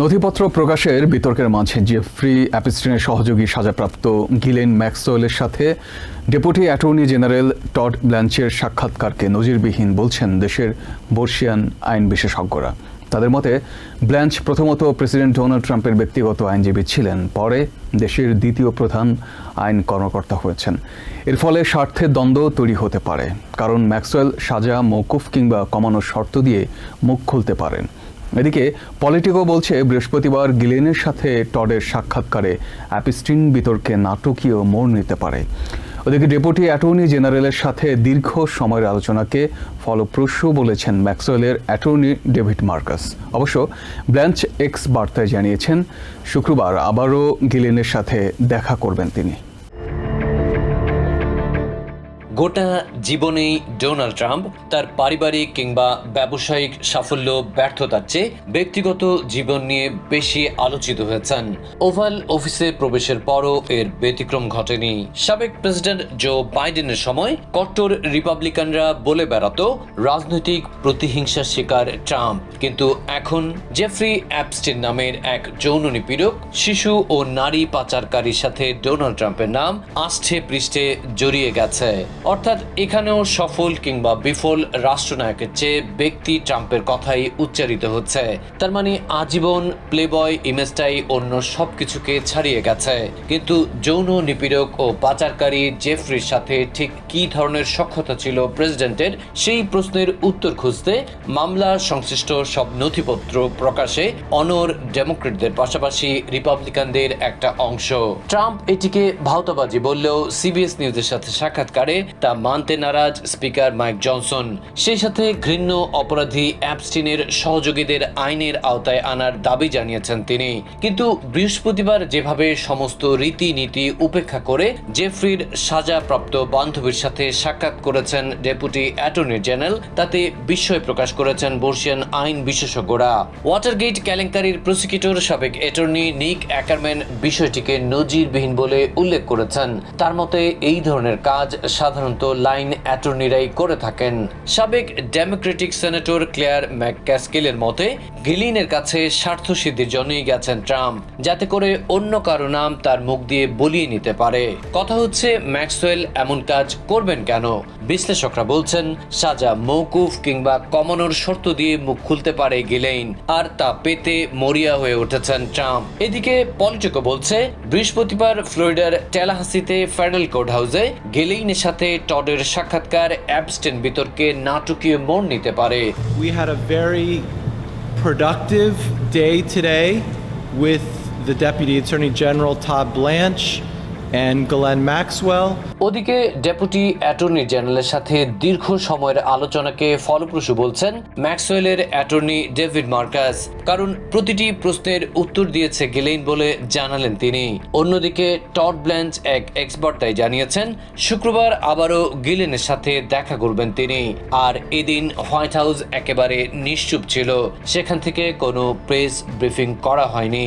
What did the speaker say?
নথিপত্র প্রকাশের বিতর্কের মাঝে জেফ্রি অ্যাপিস্টিনের সহযোগী সাজাপ্রাপ্ত গিলেন ম্যাক্সওয়েলের সাথে ডেপুটি অ্যাটর্নি জেনারেল টড ব্ল্যাঞ্চের সাক্ষাৎকারকে নজিরবিহীন বলছেন দেশের বর্ষিয়ান আইন বিশেষজ্ঞরা। তাদের মতে, ব্ল্যাঞ্চ প্রথমত প্রেসিডেন্ট ডোনাল্ড ট্রাম্পের ব্যক্তিগত আইনজীবী ছিলেন, পরে দেশের দ্বিতীয় প্রধান আইন কর্মকর্তা হয়েছেন। এর ফলে স্বার্থের দ্বন্দ্ব তৈরি হতে পারে, কারণ ম্যাক্সওয়েল সাজা মৌকুফ কিংবা কমানোর শর্ত দিয়ে মুখ খুলতে পারেন। এদিকে পলিটিকো বলছে, বৃহস্পতিবার গিলেনের সাথে টডের সাক্ষাৎকারে অ্যাপিস্টিন বিতর্কে নাটকীয় মোড় নিতে পারে। ওদিকে ডেপুটি অ্যাটর্নি জেনারেলের সাথে দীর্ঘ সময়ের আলোচনাকে ফলপ্রসূ বলেছেন ম্যাক্সওয়েলের অ্যাটর্নি ডেভিড মার্কাস। অবশ্য ব্ল্যাঞ্চ এক্স বার্তায় জানিয়েছেন, শুক্রবার আবারও গিলেনের সাথে দেখা করবেন তিনি। গোটা জীবনেই ডোনাল্ড ট্রাম্প তার পারিবারিক কিংবা ব্যবসায়িক সাফল্য ব্যর্থতার চেয়ে ব্যক্তিগত জীবন নিয়ে বেশি আলোচিত হয়েছেন। ওভাল অফিসে প্রবেশের পরও এর ব্যতিক্রম ঘটেনি। সাবেক প্রেসিডেন্ট জো বাইডেনের সময় কট্টর রিপাবলিকানরা বলে বেড়াতো, রাজনৈতিক প্রতিহিংসার শিকার ট্রাম্প। কিন্তু এখন জেফ্রি অ্যাপস্টিন নামের এক যৌন নিপীড়ক, শিশু ও নারী পাচারকারীর সাথে ডোনাল্ড ট্রাম্পের নাম আষ্ঠে পৃষ্ঠে জড়িয়ে গেছে। অর্থাৎ এখানেও সফল কিংবা বিফল রাষ্ট্রনায়কের চেয়ে ব্যক্তি ট্রাম্পের কথাই উচ্চারিত হচ্ছে। তার মানে আজীবন প্লেবয়, ইমেজটাই অন্য সবকিছুকে ছাড়িয়ে গেছে। কিন্তু যৌন নিপীড়ক ও পাচারকারী জেফরির সাথে ঠিক কি ধরনের সক্ষতা ছিল প্রেসিডেন্টের, সেই প্রশ্নের উত্তর খুঁজতে মামলা সংশ্লিষ্ট সব নথিপত্র প্রকাশে অনর ডেমোক্রেটদের পাশাপাশি রিপাবলিকানদের একটা অংশ। ট্রাম্প এটিকে ভাওতাবাজি বললেও সিবিএস নিউজের সাথে সাক্ষাৎকারে তা মানতে নারাজ স্পিকার মাইক জনসন। সেই সাথে ঘৃণ্য অপরাধী অ্যাপস্টিনের সহযোগীদের আইনের আওতায় আনার দাবি জানিয়েছেন তিনি। কিন্তু বৃহস্পতিবার যেভাবে সমস্ত রীতিনীতি উপেক্ষা করে জেফরির সাজাপ্রাপ্ত বান্ধবীর সাথে সাক্ষাৎ করেছেন ডেপুটি অ্যাটর্নি জেনারেল, তাতে বিস্ময় প্রকাশ করেছেন বর্ষিয়ান আইন বিশেষজ্ঞরা। ওয়াটারগেট কেলেঙ্কারির প্রসিকিউটর সাবেক অ্যাটর্নি নিক অ্যাকারম্যান বিষয়টিকে নজিরবিহীন বলে উল্লেখ করেছেন। তার মতে, এই ধরনের কাজ সাধারণত লাইন অ্যাটর্নিরাই করে থাকেন। সাবেক ডেমোক্রেটিক সেনেটর ক্লেয়ার ম্যাকক্যাসকেলের মতে, গিলিনের কাছে স্বার্থ সিদ্ধির জন্যই গেছেন ট্রাম্প, যাতে করে অন্য কারও নাম তার মুখ দিয়ে বলিয়ে নিতে পারে। কথা হচ্ছে, ম্যাক্সওয়েল এমন কাজ করবেন কেন? বিশ্লেষকরা বলছেন, সাজা মৌকুফ কিংবা কমানোর শর্ত দিয়ে মুখ খুলতে পারে গিলেইন, আর তা পেতে মরিয়া হয়ে উঠেছেন ট্রাম্প। এদিকে পলিটিকো বলছে, বৃহস্পতিবার ফ্লোরিডার টেলাহাসিতে ফেডারেল কোর্ট হাউসে গিলেইনের সাথে টডের সাক্ষাৎকার অ্যাবস্টেন বিতর্কে নাটকীয় মোড় নিতে পারে We had a very productive day today with the Deputy Attorney General Todd Blanche and Glenn Maxwell. ওদিকে ডেপুটি অ্যাটর্নি জেনারেলের সাথে দীর্ঘ সময়ের আলোচনাকে ফলপ্রসূ বলছেন ম্যাক্সওয়েলের অ্যাটর্নি ডেভিড মার্কাস। কারণ প্রতিটি প্রশ্নের উত্তর দিয়েছে গেলেইন বলে জানালেন তিনি। অন্যদিকে টড ব্ল্যান্স এক এক্সপার্টাই জানিয়েছেন, শুক্রবার আবারও গিলেনের সাথে দেখা করবেন তিনি। আর এদিন হোয়াইট হাউস একেবারে নিশ্চুপ ছিল। সেখান থেকে কোনো প্রেস ব্রিফিং করা হয়নি।